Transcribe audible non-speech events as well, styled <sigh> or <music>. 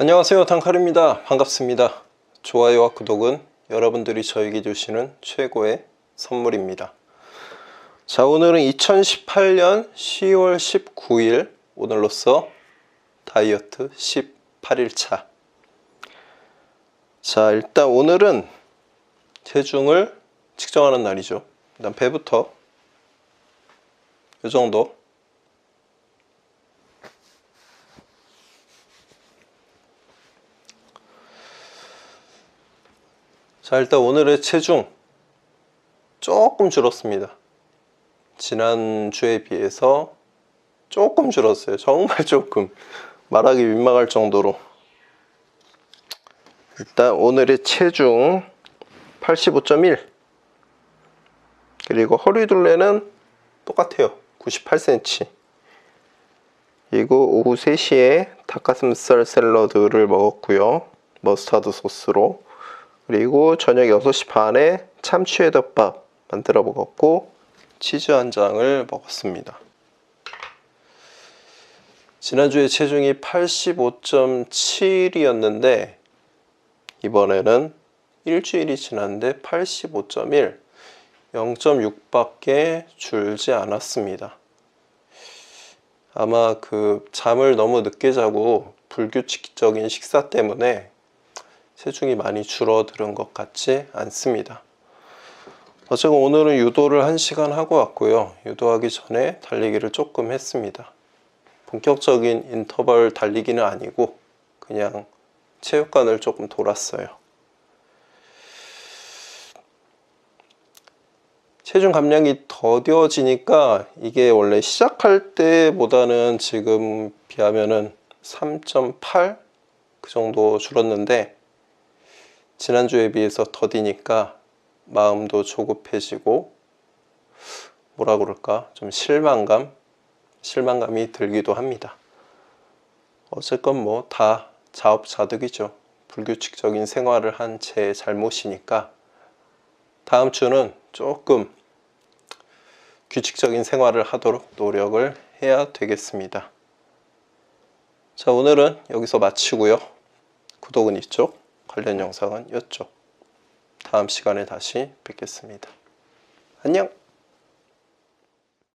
안녕하세요 단칼입니다. 반갑습니다. 좋아요와 구독은 여러분들이 저에게 주시는 최고의 선물입니다. 자 오늘은 2018년 10월 19일 오늘로써 다이어트 18일차. 자 일단 오늘은 체중을 측정하는 날이죠. 일단 배부터 이 정도 자 일단 오늘의 체중 조금 줄었습니다. 지난주에 비해서 조금 줄었어요. 정말 <laughs> 조금. 말하기 민망할 정도로. 일단 오늘의 체중 85.1 그리고 허리 둘레는 똑같아요. 98cm 그리고 오후 3시에 닭가슴살 샐러드를 먹었고요. 머스타드 소스로 그리고 저녁 6시 반에 참치회덮밥 만들어 먹었고 치즈 한 장을 먹었습니다. 지난주에 체중이 85.7이었는데 이번에는 일주일이 지났는데 85.1 0.6밖에 줄지 않았습니다. 아마 그 잠을 너무 늦게 자고 불규칙적인 식사 때문에 체중이 많이 줄어드는 것 같지 않습니다. 어쨌든 오늘은 유도를 1시간 하고 왔고요. 유도하기 전에 달리기를 조금 했습니다. 본격적인 인터벌 달리기는 아니고 그냥 체육관을 조금 돌았어요. 체중 감량이 더뎌지니까 이게 원래 시작할 때보다는 지금 비하면은 3.8 그 정도 줄었는데 지난주에 비해서 더디니까 마음도 조급해지고 뭐라 그럴까? 좀 실망감? 실망감이 들기도 합니다. 어쨌건 뭐 다 자업자득이죠. 불규칙적인 생활을 한 제 잘못이니까. 다음 주는 조금 규칙적인 생활을 하도록 노력을 해야 되겠습니다. 자 오늘은 여기서 마치고요. 구독은 이쪽 관련 영상은 이쪽 다음 시간에 다시 뵙겠습니다. 안녕!